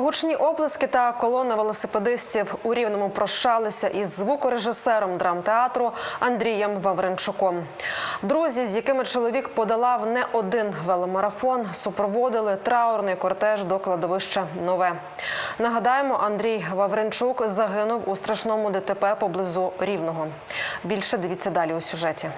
Гучні оплески та колона велосипедистів у рівному прощалися із звукорежисером драмтеатру Андрієм Вавренчуком. Друзі, з якими чоловік подолав не один веломарафон, супроводили траурний кортеж до кладовища Нове. Нагадаємо, Андрій Вавренчук загинув у страшному ДТП поблизу Рівного. Більше дивіться далі у сюжеті.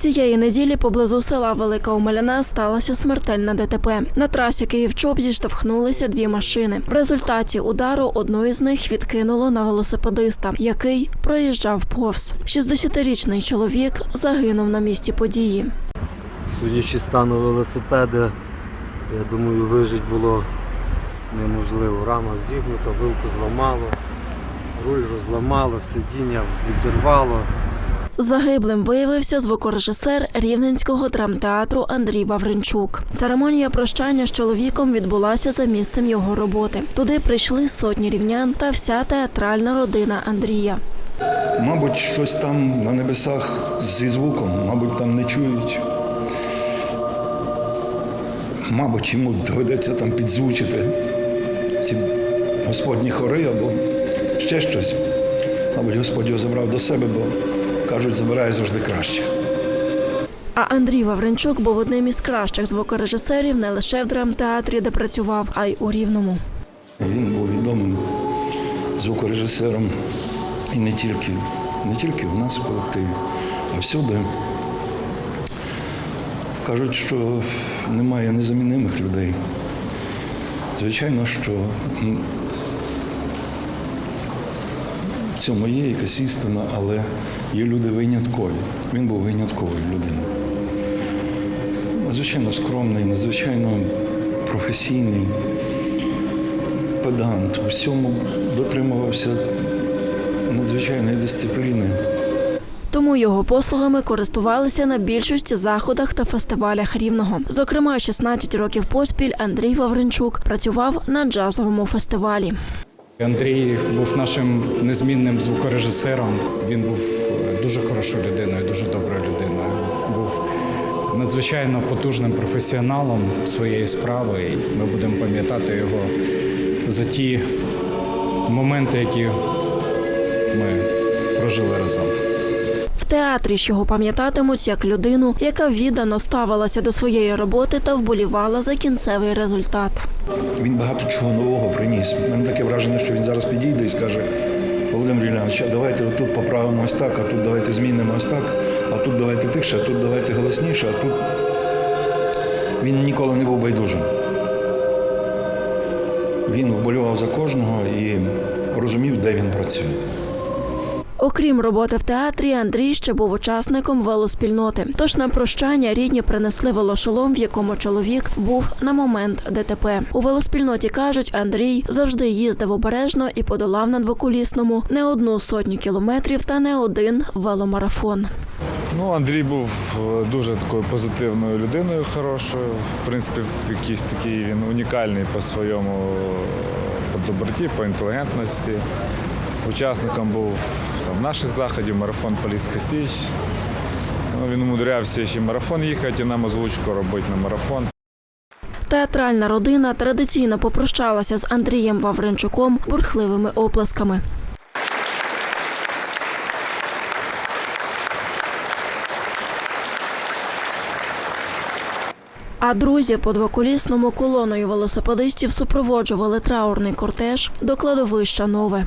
Цієї неділі поблизу села Велика Омеляна сталося смертельне ДТП. На трасі Київ-Чоп зіштовхнулися дві машини. В результаті удару одну із них відкинуло на велосипедиста, який проїжджав повз. 60-річний чоловік загинув на місці події. Судячи стану велосипеда, я думаю, вижити було неможливо. Рама зігнута, вилку зламало, руль розламало, сидіння відірвало. Загиблим виявився звукорежисер рівненського драмтеатру Андрій Вавренчук. Церемонія прощання з чоловіком відбулася за місцем його роботи. Туди прийшли сотні рівнян та вся театральна родина Андрія. Мабуть, щось там на небесах зі звуком, мабуть, там не чують. Мабуть, йому доведеться там підзвучити ці господні хори або ще щось. Мабуть, Господь його забрав до себе, бо кажуть, забирає завжди краще. А Андрій Вавренчук був одним із кращих звукорежисерів не лише в драмтеатрі, де працював, а й у Рівному. Він був відомим звукорежисером і не тільки, не тільки в нас в колективі, а всюди. Кажуть, що немає незамінимих людей. Звичайно, що в цьому є якась істина, але є люди виняткові. Він був винятковою людиною. Надзвичайно скромний, надзвичайно професійний педант, у всьому дотримувався надзвичайної дисципліни. Тому його послугами користувалися на більшості заходах та фестивалях рівного. Зокрема, 16 років поспіль Андрій Вавренчук працював на джазовому фестивалі. Андрій був нашим незмінним звукорежисером. Він був е, дуже хорошою людиною, дуже доброю людиною. Був надзвичайно потужним професіоналом своєї справи. І ми будемо пам'ятати його за ті моменти, які ми прожили разом. Театрі ж його пам'ятатимуть як людину, яка віддано ставилася до своєї роботи та вболівала за кінцевий результат. Він багато чого нового приніс. У мене таке враження, що він зараз підійде і скаже: Володимир Юліанович, а давайте отут поправимо ось так, а тут давайте змінимо ось так, а тут давайте тихше, а тут давайте голосніше, а тут. Він ніколи не був байдужим. Він вболював за кожного і розумів, де він працює. Окрім роботи в театрі, Андрій ще був учасником велоспільноти. Тож на прощання рідні принесли велошолом, в якому чоловік був на момент ДТП. У велоспільноті кажуть, Андрій завжди їздив обережно і подолав на двоколісному не одну сотню кілометрів та не один веломарафон. Ну, Андрій був е, дуже такою позитивною людиною, хорошою. В принципі, якийсь такий він унікальний по своєму по доброті, по інтелігентності. Учасником був там, наших заходів, марафон Поліська Січ. Ну, він умудрявся ще марафон їхати і нам озвучку робити на марафон. Театральна родина традиційно попрощалася з Андрієм Вавренчуком бурхливими оплесками. А друзі по двоколісному колоною велосипедистів супроводжували траурний кортеж до кладовища Нове.